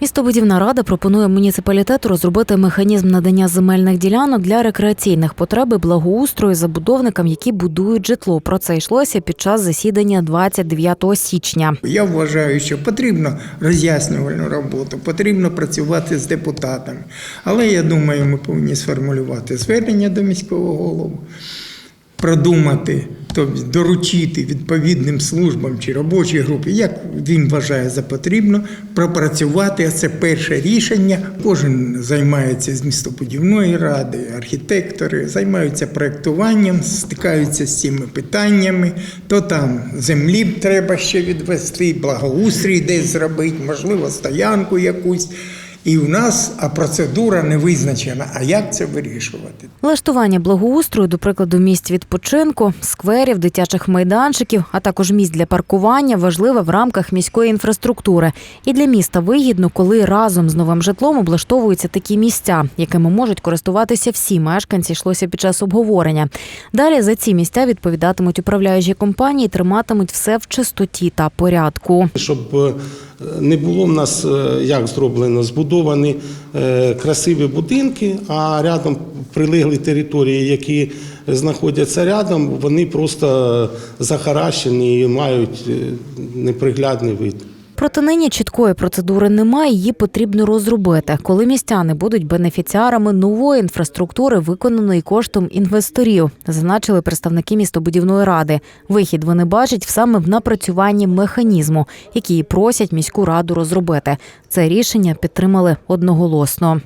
Містобудівна рада пропонує муніципалітету розробити механізм надання земельних ділянок для рекреаційних потреб і благоустрою забудовникам, які будують житло. Про це йшлося під час засідання 29 січня. Я вважаю, що потрібно роз'яснювальну роботу, потрібно працювати з депутатами. Але я думаю, ми повинні сформулювати звернення до міського голови, продумати, доручити відповідним службам чи робочій групі, як він вважає за потрібно, пропрацювати. Це перше рішення. Кожен займається з містобудівної ради, архітектори займаються проектуванням, стикаються з цими питаннями. То там землі треба ще відвести, благоустрій десь зробити, можливо, стоянку якусь. І в нас а процедура не визначена. А як це вирішувати? Влаштування благоустрою, до прикладу, місць відпочинку, скверів, дитячих майданчиків, а також місць для паркування важливе в рамках міської інфраструктури. І для міста вигідно, коли разом з новим житлом облаштовуються такі місця, якими можуть користуватися всі мешканці. Йшлося під час обговорення. Далі за ці місця відповідатимуть управляючі компанії, триматимуть все в чистоті та порядку. Щоб е, не було в нас, е, як зроблено, збудовані е, красиві будинки, а рядом прилеглі території, які знаходяться рядом, вони просто захаращені і мають е, неприглядний вид. Проте нині чіткої процедури немає, її потрібно розробити, коли містяни будуть бенефіціарами нової інфраструктури, виконаної коштом інвесторів, зазначили представники містобудівної ради. Вихід вони бачать саме в напрацюванні механізму, який просять міську раду розробити. Це рішення підтримали одноголосно.